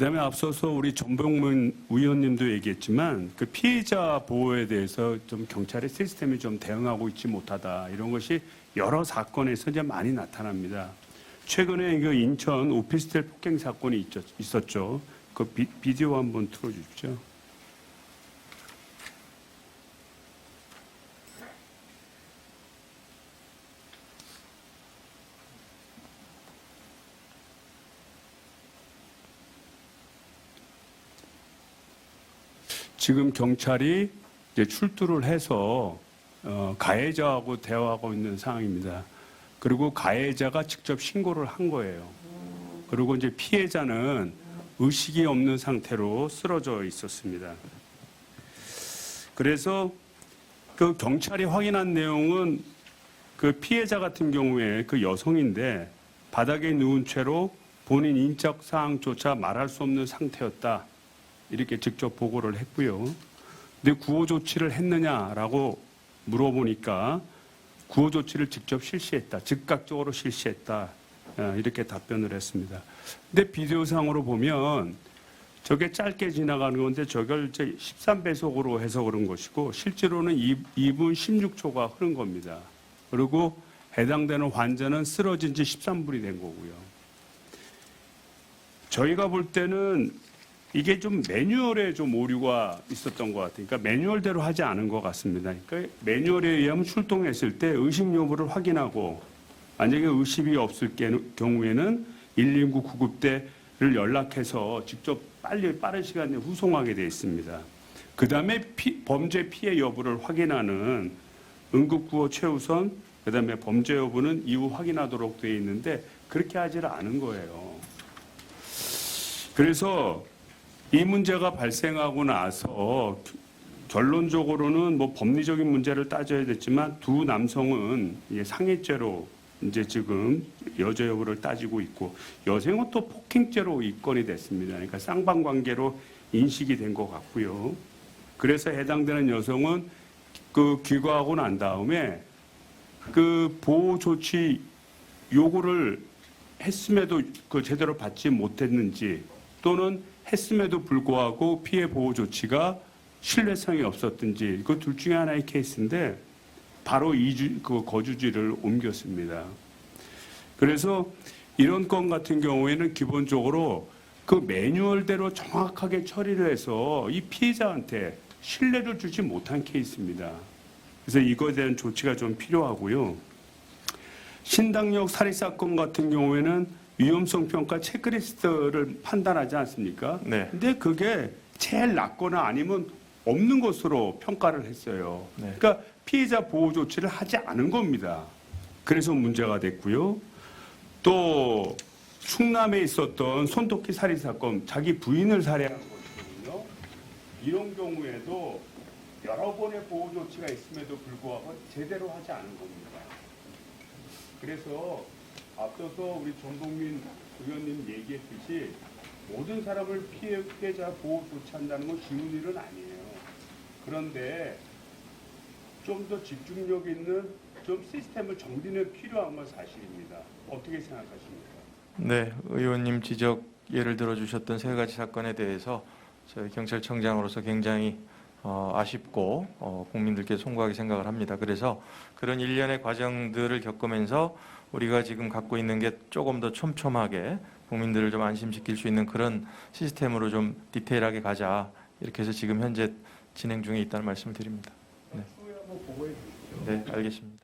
그다음에 앞서서 우리 전병문 의원님도 얘기했지만 그 피해자 보호에 대해서 좀 경찰의 시스템이 좀 대응하고 있지 못하다 이런 것이 여러 사건에서 이제 많이 나타납니다. 최근에 그 인천 오피스텔 폭행 사건이 있었, 있었죠. 그 비, 비디오 한번 틀어주십시오. 지금 경찰이 이제 출두를 해서 어, 가해자하고 대화하고 있는 상황입니다. 그리고 가해자가 직접 신고를 한 거예요. 그리고 이제 피해자는 의식이 없는 상태로 쓰러져 있었습니다. 그래서 그 경찰이 확인한 내용은 그 피해자 같은 경우에 그 여성인데 바닥에 누운 채로 본인 인적 사항조차 말할 수 없는 상태였다. 이렇게 직접 보고를 했고요. 근데 구호 조치를 했느냐라고 물어보니까 구호 조치를 직접 실시했다. 즉각적으로 실시했다. 어, 이렇게 답변을 했습니다. 근데 비디오상으로 보면 저게 짧게 지나가는 건데 저걸 이제 13배속으로 해서 그런 것이고 실제로는 2분 16초가 흐른 겁니다. 그리고 해당되는 환자는 쓰러진 지 13분이 된 거고요. 저희가 볼 때는 이게 좀 매뉴얼에 좀 오류가 있었던 것 같아요. 그러니까 매뉴얼대로 하지 않은 것 같습니다. 그러니까 매뉴얼에 의하면 출동했을 때 의식 여부를 확인하고 만약에 의식이 없을 게- 경우에는 119 구급대를 연락해서 직접 빨리 빠른 시간 내에 후송하게 되어 있습니다. 그 다음에 범죄 피해 여부를 확인하는 응급구호 최우선, 그 다음에 범죄 여부는 이후 확인하도록 되어 있는데 그렇게 하지를 않은 거예요. 그래서 이 문제가 발생하고 나서 결론적으로는 뭐 법리적인 문제를 따져야 됐지만 두 남성은 상해죄로 이제 지금 여자 여부를 따지고 있고 여성은 또 폭행죄로 입건이 됐습니다. 그러니까 쌍방 관계로 인식이 된 것 같고요. 그래서 해당되는 여성은 그 귀가하고 난 다음에 그 보호 조치 요구를 했음에도 그 제대로 받지 못했는지 또는 했음에도 불구하고 피해 보호 조치가 신뢰성이 없었든지 그둘 중에 하나의 케이스인데 바로 이주 그 거주지를 옮겼습니다. 그래서 이런 건 같은 경우에는 기본적으로 그 매뉴얼대로 정확하게 처리를 해서 이 피해자한테 신뢰를 주지 못한 케이스입니다. 그래서 이거에 대한 조치가 좀 필요하고요. 신당역 살해 사건 같은 경우에는 위험성 평가 체크리스트를 판단하지 않습니까? 네. 근데 그게 제일 낮거나 아니면 없는 것으로 평가를 했어요. 네. 그러니까 피해자 보호 조치를 하지 않은 겁니다. 그래서 문제가 됐고요. 또 충남에 있었던 손톱기 살인 사건, 자기 부인을 살해한 것이거든요. 이런 경우에도 여러 번의 보호 조치가 있음에도 불구하고 제대로 하지 않은 겁니다. 그래서 앞서서 우리 전동민 의원님 얘기했듯이 모든 사람을 피해, 피해자 보호 조치한다는 건 쉬운 일은 아니에요. 그런데 좀 더 집중력 있는 좀 시스템을 정비는 필요한 건 사실입니다. 어떻게 생각하십니까? 네, 의원님 지적 예를 들어 주셨던 세 가지 사건에 대해서 저희 경찰청장으로서 굉장히 어, 아쉽고 어, 국민들께 송구하게 생각을 합니다. 그래서 그런 일련의 과정들을 겪으면서 우리가 지금 갖고 있는 게 조금 더 촘촘하게 국민들을 좀 안심시킬 수 있는 그런 시스템으로 좀 디테일하게 가자 이렇게 해서 지금 현재 진행 중에 있다는 말씀을 드립니다. 주십시오. 네, 알겠습니다.